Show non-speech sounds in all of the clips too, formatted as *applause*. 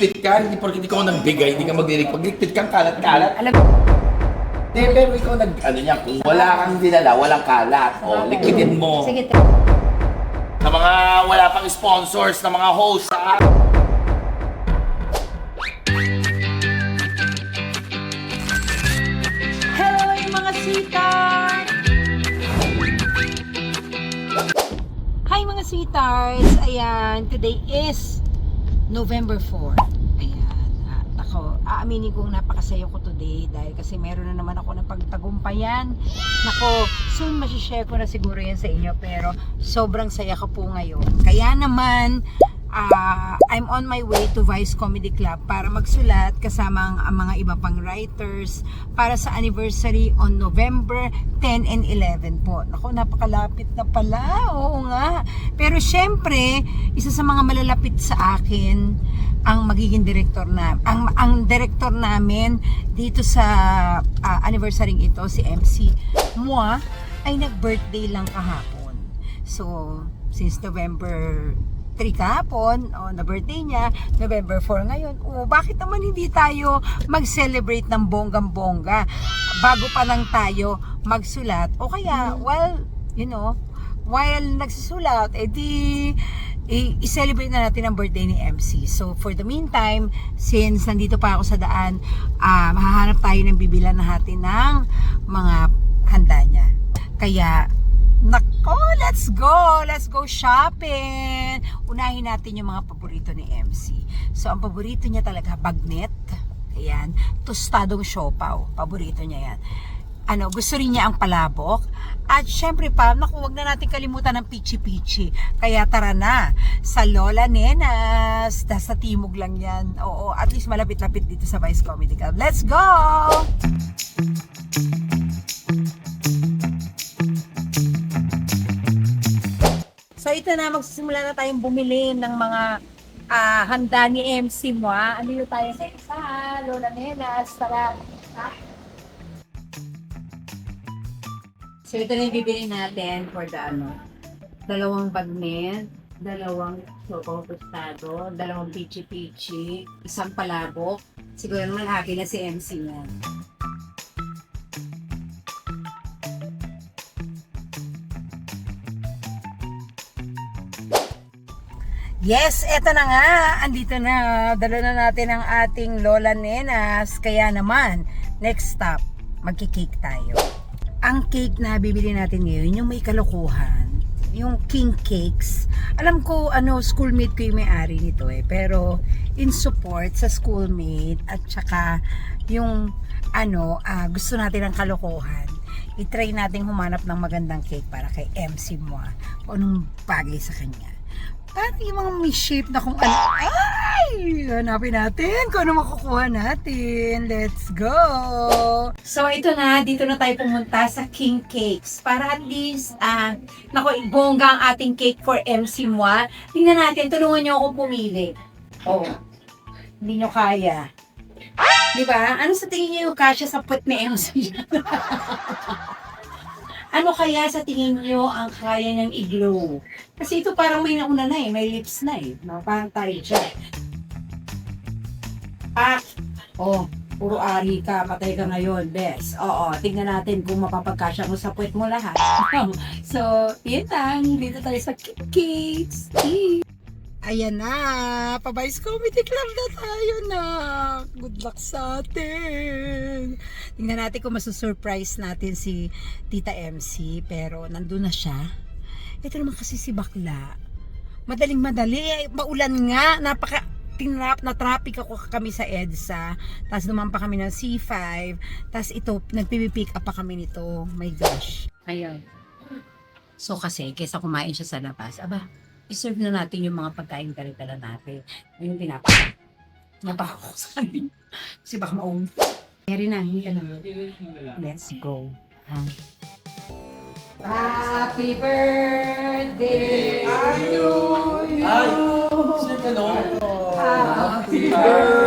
ligpit ka, hindi porkit ikaw ang nagbigay, hindi ka maglilig. Pag ligpit kang kalat-kalat, Alam Hindi, pero ikaw nag, ano niya, kung wala kang dinala, walang kalat. O, liquidin mo. Sige, Sa mga wala pang sponsors, na mga hosts, ha? Hello, yung mga sweetheart! Hi, mga sweethearts! Ayan, today is November 4. Ayan. At ako, aaminin kong napakasaya ko today dahil kasi meron na naman ako na pagtagumpayan. Nako, soon masishare ko na siguro yan sa inyo pero sobrang saya ko po ngayon. Kaya naman, ah, I'm on my way to Vice Comedy Club para magsulat kasama ang, ang mga iba pang writers para sa anniversary on November 10 and 11 po. Nako, napakalapit na pala. Oo nga. Pero syempre, isa sa mga malalapit sa akin ang magiging director na ang ang director namin dito sa ah, anniversary ito si MC Mua ay nag-birthday lang kahapon. So, since November 3 kahapon, o na birthday niya, November 4 ngayon, o bakit naman hindi tayo mag-celebrate ng bonggang-bongga bago pa lang tayo magsulat? O kaya, well, you know, while nagsusulat, edi i- i-celebrate na natin ang birthday ni MC. So, for the meantime, since nandito pa ako sa daan, ah mahahanap tayo ng bibilan natin ng mga handa niya. Kaya, nako, let's go! Let's go shopping! Unahin natin yung mga paborito ni MC. So, ang paborito niya talaga, bagnet. Ayan. Tostadong siopaw. Paborito niya yan ano, gusto rin niya ang palabok. At syempre pa, naku, wag na natin kalimutan ng pichi-pichi. Kaya tara na, sa Lola Nenas, nasa Timog lang yan. Oo, at least malapit-lapit dito sa Vice Comedy Club. Let's go! Ito na, magsisimula na tayong bumili ng mga ah, handa ni MC mo. ah. Ano yung tayo sa isa, Lola Nenas, tara. Ha? So ito na yung bibili natin for the ano, dalawang bagnet, dalawang choco tostado, dalawang pichi-pichi, isang palabok. Siguro naman akin na si MC niya. Yes, eto na nga. Andito na. Dala na natin ang ating Lola Nenas. Kaya naman, next stop, magkikake tayo. Ang cake na bibili natin ngayon, yung may kalokohan, yung king cakes. Alam ko, ano, schoolmate ko yung may-ari nito eh. Pero, in support sa schoolmate at saka yung, ano, ah, gusto natin ng kalokohan. I-try natin humanap ng magandang cake para kay MC mo. ah. Kung anong bagay sa kanya. Parang yung mga may shape na kung ano. Ay! Hanapin natin kung ano makukuha natin. Let's go! So, ito na. Dito na tayo pumunta sa King Cakes. Para at least, ah, nako, bongga ang ating cake for MC Mwa. Tingnan natin. Tulungan niyo akong pumili. Oh. Hindi niyo kaya. Di ba? Ano sa tingin niyo yung kasya sa puwet ni MC? *laughs* ano kaya sa tingin niyo ang kaya niyang i-glow? Kasi ito parang may nauna na eh, may lips na eh. No? Parang tayo siya. Pak! Oh, puro ari ka, patay ka ngayon, bes. Oo, tingnan natin kung mapapagkasya mo sa puwet mo lahat. *laughs* so, yun lang. Dito tayo sa Cakes. Ayan na, pa-Vice Comedy Club na tayo na. Good luck sa atin. Tingnan natin kung masusurprise natin si Tita MC, pero nandun na siya. Ito naman kasi si Bakla. Madaling madali, eh, maulan nga, napaka tinrap na traffic ako kami sa EDSA tapos naman pa kami ng C5 tapos ito, nagpipipick up pa kami nito my gosh ayun so kasi, kesa kumain siya sa labas aba, iserve na natin yung mga pagkain dala natin yung pinapa napako sa amin kasi baka maung Kaya na, hindi ka na. Let's go. Ha? Happy birthday to you. Ay! Sino ka no? Happy birthday!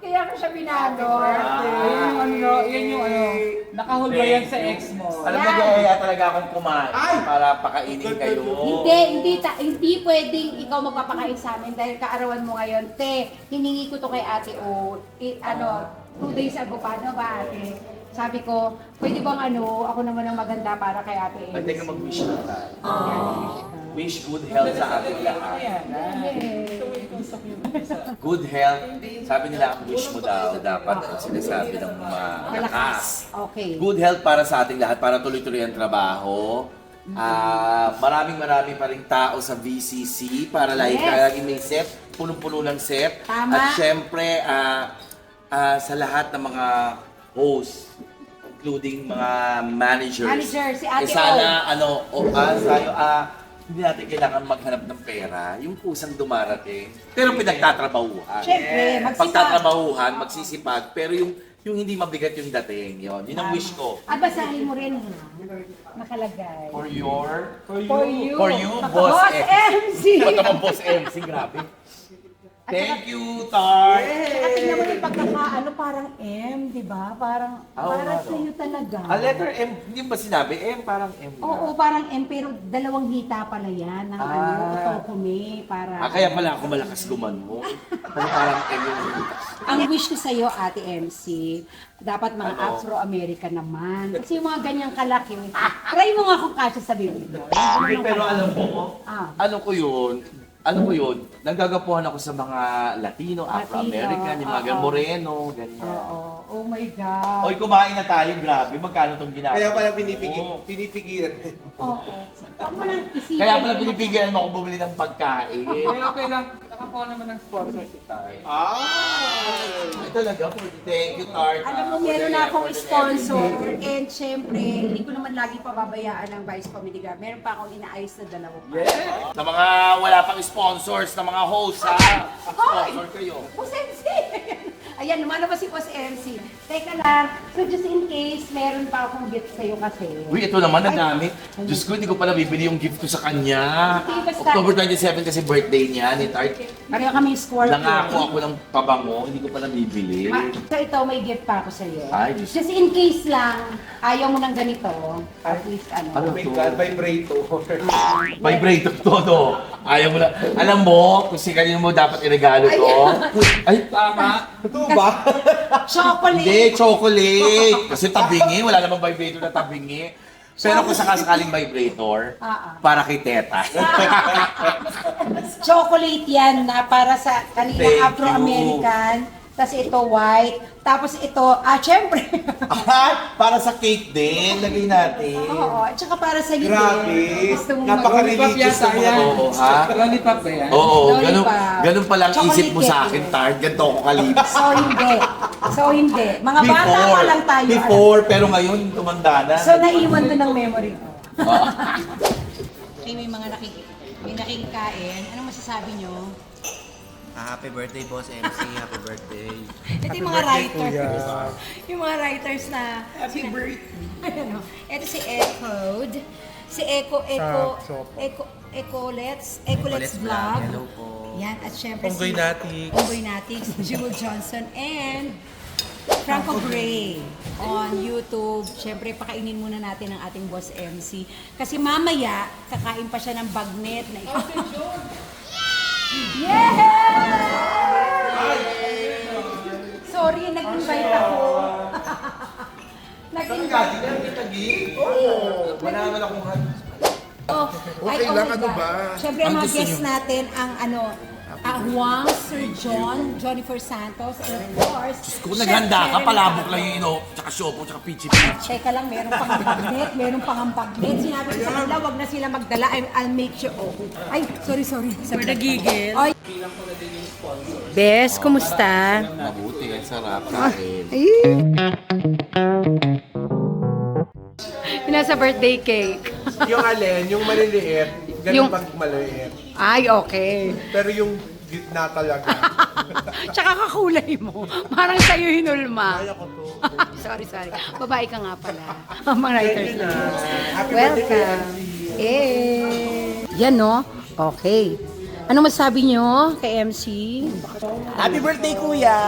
Kaya ko siya binado. Yan yung ano, yan yung ano, nakahol ba yan sa ex mo? Alam mo, kaya talaga akong kumain para pakainin kayo. Hindi, hindi, ta, hindi pwedeng ikaw magpapakain sa amin dahil kaarawan mo ngayon. Te, hiningi ko to kay ate O. I, ano, two days ago pa, ano ba ate? Sabi ko, pwede bang ano, ako naman ang maganda para kay ate Ay, Elsie. teka, mag-wish na tayo. Ah. Wish good health sa ating lahat. Ah. Yay. Good health. Sabi nila, ang wish mo daw, dapat ang sinasabi ng malakas. Okay. Good health para sa ating lahat, para tuloy-tuloy ang trabaho. Ah, maraming maraming pa ring tao sa VCC para lagi Yes. lagi may set, punong-puno ng set. Tama. At syempre, ah, ah, sa lahat ng mga hosts, including mga managers. Manager, si Ate eh, sana, ano, o, ah, sayo, ah, hindi natin kailangan maghanap ng pera. Yung kusang dumarating. Pero pinagtatrabahuhan. Siyempre, magsipag. Pagtatrabahuhan, magsisipag. Pero yung yung hindi mabigat yung dating, yon. Yun ang wish ko. At basahin mo rin ha. Nakalagay. For your... For you. For you, Boss, Boss M. MC. Ito naman, Boss MC, grabe. Thank you, Tar. At tingnan mo yung pagkakaano, parang M, di ba? Parang, Oo, parang ano. sa'yo talaga. A letter M, hindi ba sinabi? M, parang M. na. Oo, parang M, pero dalawang hita pala yan ng Ah. ano, otokome, para... Ah, kaya pala ako malakas gumanmo. Ano parang M yung... Ang wish ko sa'yo, Ate MC, dapat mga Ano? Afro-American naman. Kasi yung mga ganyang kalaki, try mo nga kung kasya sa bibig mo. Hindi, pero alam mo, Ah. ano ko yun, ano ko yun, nagagapuhan ako sa mga Latino, Afro-American, yung mga oo. Moreno, ganyan. Oo. Oh my God. Oy, kumain na tayo, grabe, magkano tong ginagawa? Kaya pala pinipigil, Oo. pinipigilan. Oo. Huwag mo nang isipin. Kaya pala pinipigilan mo ako bumili ng pagkain. Okay lang, nakakuha naman ng sponsor si Tay. Ah! Ay, talaga, thank you, Tart. Alam mo, meron na akong sponsor and syempre, hindi ko naman lagi pababayaan ng Vice Comedy Grab. Meron pa akong inaayos na dalawa pa. Sa mga wala pang sponsors, na mga hosts, ha? Sponsor kayo. MC! Ayan, lumalabas si Boss MC. Teka lang, so just in case, meron pa akong gift sa'yo kasi. Uy, ito naman, ang dami. Diyos ko, hindi ko pala bibili yung gift ko sa kanya. Hindi, basta- October 27 kasi birthday niya ni Tart. Pareho kami Scorpio. Nangako ako ng pabango, hindi ko pala bibili. Ma- so ito, may gift pa ako sa'yo. Ay, Diyos. Just in case lang, ayaw mo ng ganito, at least ano. Ano Oh my to? God, vibrator. *laughs* Vibrator to, no? Ayaw mo na. Alam mo, kung si kanino mo dapat iregalo to. Ay, *laughs* Tama. Ito ba? *laughs* Chocolate! hindi, chocolate. Kasi tabingi, wala namang vibrator na tabingi. Pero kung sakasakaling vibrator, Ah, ah. para kay Teta. *laughs* Chocolate yan na para sa kanila Thank Afro-American. Tapos ito white. Tapos ito, ah, syempre. *laughs* Ah, para sa cake din, lagay natin. Oo, at saka para sa iyo Grabe. Gusto mong Napaka-religious Lollipop yata ng mga yan. Oo, ha? Lollipop ba yan? Oo, Lollipop. ganun, ganun pala ang Chocolate isip mo sa cake akin, yun. Tart. Ganito ako kalibs. So hindi. So hindi. Mga bata pa lang tayo. alam. Before, pero ngayon, tumanda na. So naiwan to ng memory ko. Oo. Okay, may mga nakik may nakikikain. Anong masasabi nyo? Ah, happy birthday, Boss MC. Happy birthday. Ito yung mga writers. yung mga writers na... Happy birthday. *laughs* ano, ito si Ecode. Si Eco, Eco, Eco, Ecolets, Ecolets Vlog. Hello po. Yan, at syempre Onggoy Natix. Onggoy Natix, Jewel Johnson, and Franco Gray on YouTube. Syempre, pakainin muna natin ang ating boss MC. Kasi mamaya, kakain pa siya ng bagnet na ito. *laughs* Yeah! Sorry, nag-invite ako. *laughs* nag-invite. Oo, wala naman akong hand. Oh, Okay ay, oh lang, ano ba? Siyempre, ang mga guests natin, ang ano, ang Juan, Sir John, Jennifer Santos, and of course, Kung naghanda ka, palabok lang yung ino, tsaka siopo, tsaka pichi-pichi. Teka lang, meron pang bagnet, meron pang ang bagnet. Sinabi ko sa kanila, wag na sila magdala. I- I'll make sure. Oh. Ay, sorry, sorry. We're nagigil. Ay. Bes, kumusta? Mabuti, ang sarap kain. Yung nasa birthday cake. Yung alin, yung maliliit, ganun Yung- pag maliit. Ay, okay. Pero yung Gitna talaga. *laughs* Tsaka kakulay mo. Parang sa'yo hinulma. Kaya ko to. *laughs* sorry, sorry. Babae ka nga pala. Mga writers na. Happy birthday, Welcome. Eh. Yan, no? Okay. Ano masabi nyo kay MC? Happy birthday, kuya!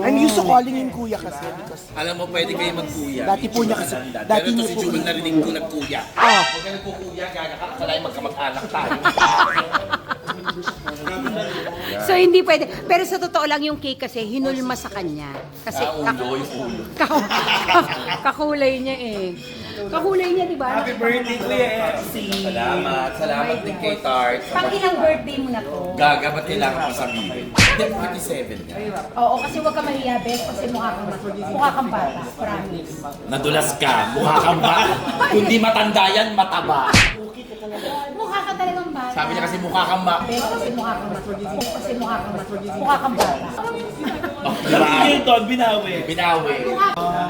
I'm used to calling him kuya kasi because Alam mo, pwede kayo magkuya. Dati po niya kasi- Pero dati ito niya si po- Jewel narinig ko nagkuya. Oh. Huwag ka nagkukuya, gaga ka. Kasalain magkamag-anak tayo. *laughs* So, hindi pwede. Pero sa totoo lang yung cake kasi, hinulma sa kanya. Kasi, Ah, ulo, yung ulo. *laughs* Ka- kakulay niya eh. Kakulay niya, di ba? Happy birthday, Kuya MC. Salamat. Salamat din kay Tart. Pang ilang birthday mo na to? Gaga, ba't kailangan ko sabihin? Hindi, 27 ka. Oo, kasi huwag ka mahiya, best, kasi mukha kang, mukha kang bata. Promise. Nadulas ka. Mukha kang ba? *laughs* Kundi matanda yan, mataba. Mukha ka talagang bata. Sabi niya kasi mukha kang ba? Kasi mukha kang kasi mukha kang mukha kang bata. Diba? Hilton, binawi. Binawi.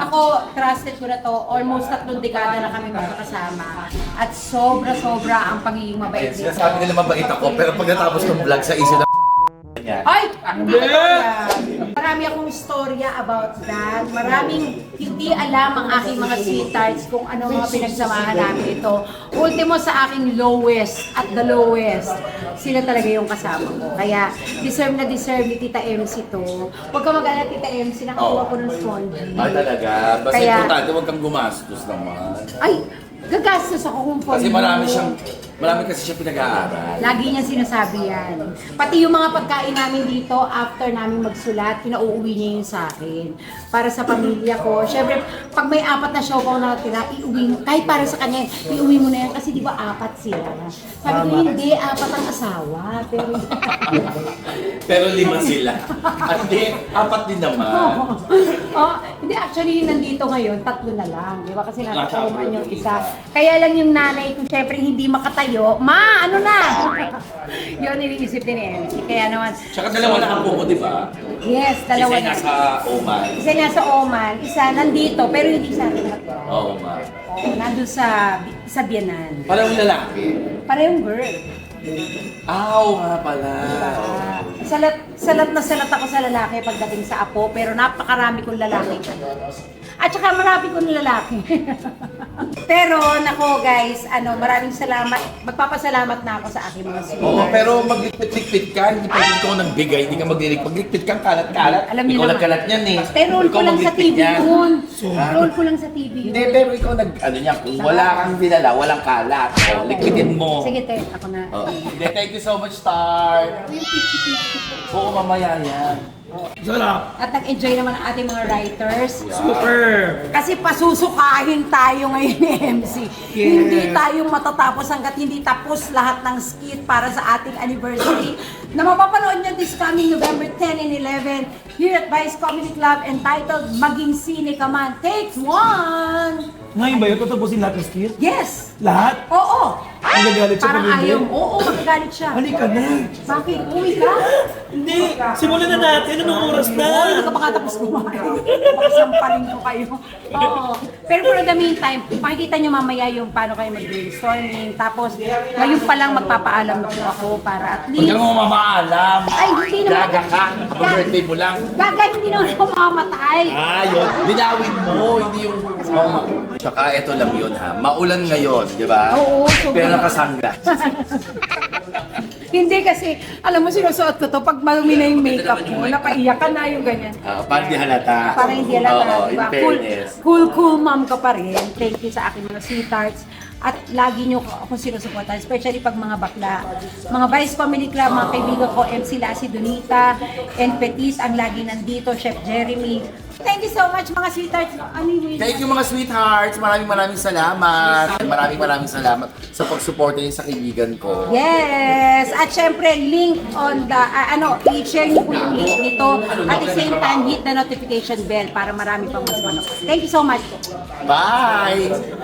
Ako, trusted ko na to. Almost tatlong dekada na kami magkakasama. At sobra-sobra ang pagiging mabait nito. Sinasabi nila mabait ako, pero pag natapos ng vlog sa issue na yan. Ay! Hindi. Marami akong istorya about that. Maraming hindi alam ang aking mga sweethearts kung ano mga pinagsamahan namin ito. Ultimo sa aking lowest at the lowest, sila talaga yung kasama ko. Kaya deserve na deserve ni Tita MC to. Huwag ka mag-alala Tita MC, nakakuha ko ng spongy. Ay talaga. Basta Kaya- importante, huwag kang gumastos naman. Ay, gagastos ako kung Kasi pondo. marami siyang, marami kasi siya pinag-aaral. Lagi niya sinasabi yan. Pati yung mga pagkain namin dito, after namin magsulat, pinauuwi niya yun sa akin. Para sa pamilya ko. Siyempre, pag may apat na siopaw na tira, iuwi mo. Kahit para sa kanya, iuwi mo na yan. Kasi di ba apat sila? Sabi ko, hindi, apat ang asawa. Pero, *laughs* Pero lima sila. At hindi, apat din naman. *laughs* oh, hindi, actually, nandito ngayon, tatlo na lang. Di ba? Kasi nasa yung abroad yung isa. Kaya lang yung nanay ko, syempre, hindi makatayo. Ma, ano na? *laughs* yun, iniisip din ni MC. Kaya naman, Tsaka dalawa na ang buko, di ba? yes, dalawa Isa na. nasa Oman. Isa nasa Oman, isa nandito, pero hindi sa atin. Oo nga. Oo, nandun sa, sa Bianan. Parang lalaki. Parehong girl. Aw nga pala. Ah, salat, salat na salat ako sa lalaki pagdating sa apo, pero napakarami kong lalaki. At saka marami kong lalaki. *laughs* pero nako guys, ano, maraming salamat. Magpapasalamat na ako sa aking mga Oo, sweethearts. pero maglikpit-likpit ka, hindi pa rin ikaw nagbigay, hindi ka maglilik. Maglikpit kang kalat-kalat. Alam niyo ikaw naman. nagkalat niyan eh. Pero roll ko Ikaw lang sa maglikpit TV yan. yun. Ha? Roll ko lang sa TV yun. Hindi, pero ikaw nag, ano niya, kung wala kang dinala, walang kalat. O, likpitin mo. Sige, te, ako na. Oh. Hindi, thank you so much, Star. Oo, mamaya yan. At nag-enjoy naman ang ating mga writers. Super! Kasi pasusukahin tayo ngayon ni MC. Hindi tayo matatapos hanggat hindi tapos lahat ng skit para sa ating anniversary *clears throat* na mapapanood niyo this coming November 10 and 11 here at Vice Comedy Club entitled Maging Sine Ka Man. Take one! Ngayon ba yun? Tatapusin lahat ng skit? Yes! Lahat? Oo! Magagalit siya Parang pag hindi? ayaw. Oo, magagalit siya. Halika na! Bakit? Uwi ka? Hindi! Simulan na natin! Anong oras na? Oo, hindi ka pa nga tapos kumain. Baka sampalin ko kayo. Oo. Pero for the meantime, makikita nyo mamaya yung paano kayo mag-brainstorming. Tapos, ngayon pa lang magpapaalam na po ako para at Huwag least... kang mamaalam. Ay, hindi naman. Gaga ka. Happy birthday mo lang. Gaga, hindi naman ako mamamatay. Ah, yun. Linawin mo, hindi yung... Oh. Tsaka ito lang yun ha. Maulan ngayon, di ba? Oo, sobrang- Pero nakasangga. *laughs* hindi kasi, alam mo, sinusuot ko to pag marumi na yung makeup mo, napaiyak ka na yung ganyan. Ah, parang di halata. Para hindi halata, Oo, ba? in Cool, fairness. cool, cool mom ka pa rin. Thank you sa aking mga sweethearts. At lagi nyo ako sinusuportan, especially pag mga bakla. Mga Vice Family Club, mga kaibigan ko, MC Lassie Donita, and Petis, ang lagi nandito, Chef Jeremy. Thank you so much mga sweethearts. Anyway, Thank you mga sweethearts. Maraming maraming salamat. Maraming maraming salamat sa pagsuporta niyo sa kaibigan ko. Yes! At syempre, link on the, ah, ano, i-share niyo po yung link nito. At the same time, hit the notification bell para marami pang mas manood. Thank you so much. Bye!